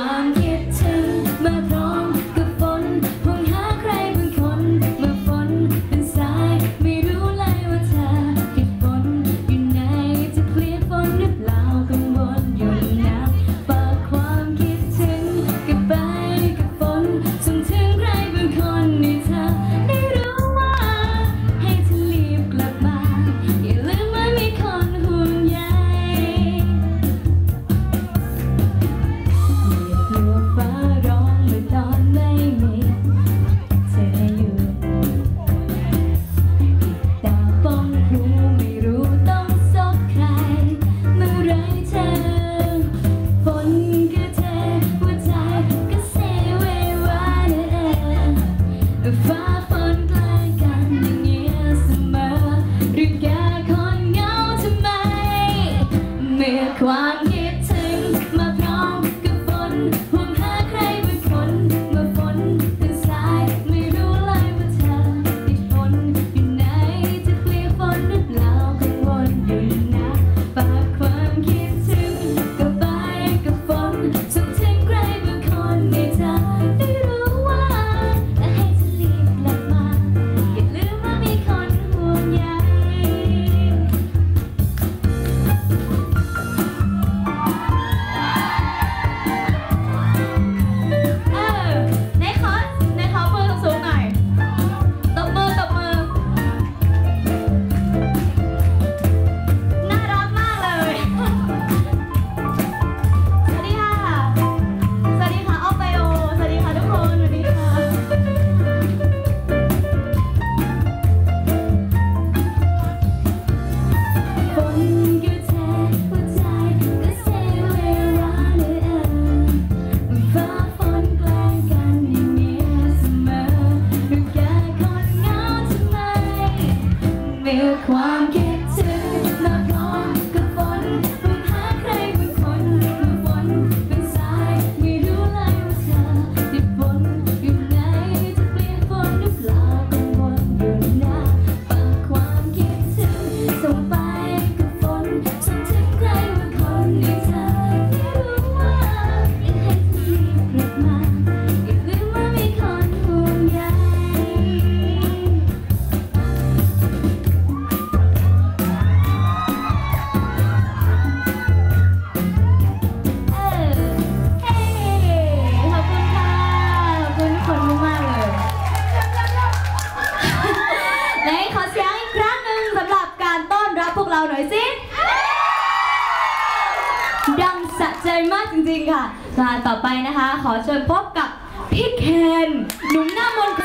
Mom. one. Quam que... มากจริงๆค่ะมาต่อไปนะคะ ขอเชิญพบกับพี่เคนหนุ่มหน้ามนต์